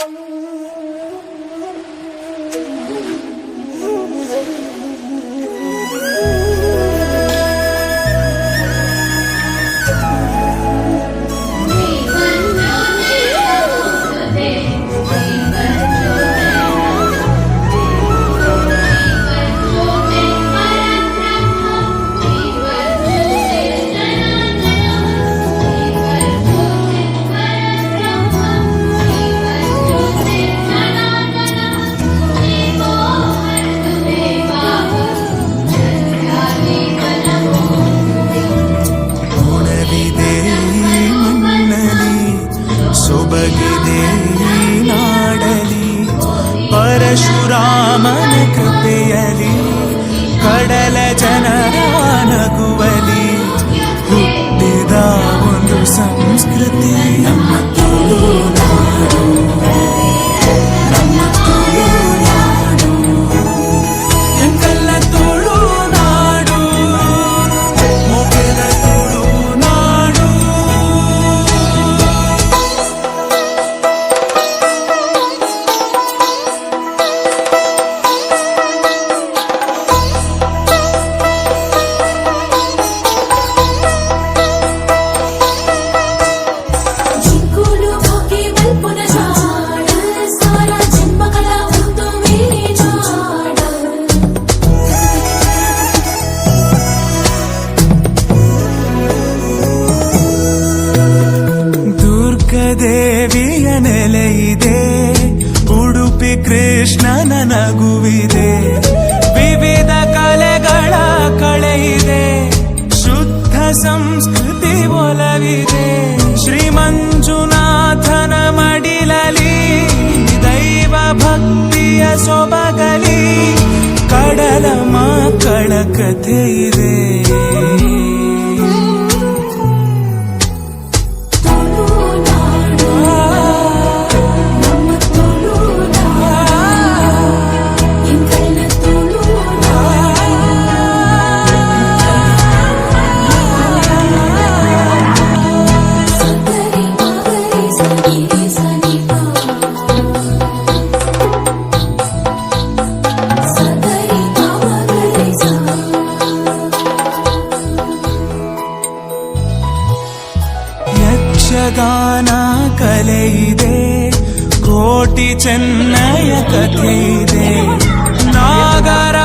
Oh, meşhur ದುರ್ಗದೇವಿಯ ನೆಲೆಯಿದೆ Udupi ಕೃಷ್ಣನ ನಗುವಿದೆ ವಿವಿಧ ಕಲೆಗಳ ಕಳೆಯಿದೆ ಶುದ್ಧ ಸಂಸ್ಕೃತಿ ಒಲವಿದೆ. ಶ್ರೀ ಮಂಜುನಾಥನ ಮಡಿಲಲಿ ದೈವ ಭಕ್ತಿಯ ಸೊಬಗಲಿ. ಕಡಲ ಮಕ್ಕಳ ಕಥೆ ಯಕ್ಷಗಾನ ಕಲೆ ಇದೆ ಕೋಟಿ ಚೆನ್ನಯ ಕಥೆ ಇದೆ ನಾಗರ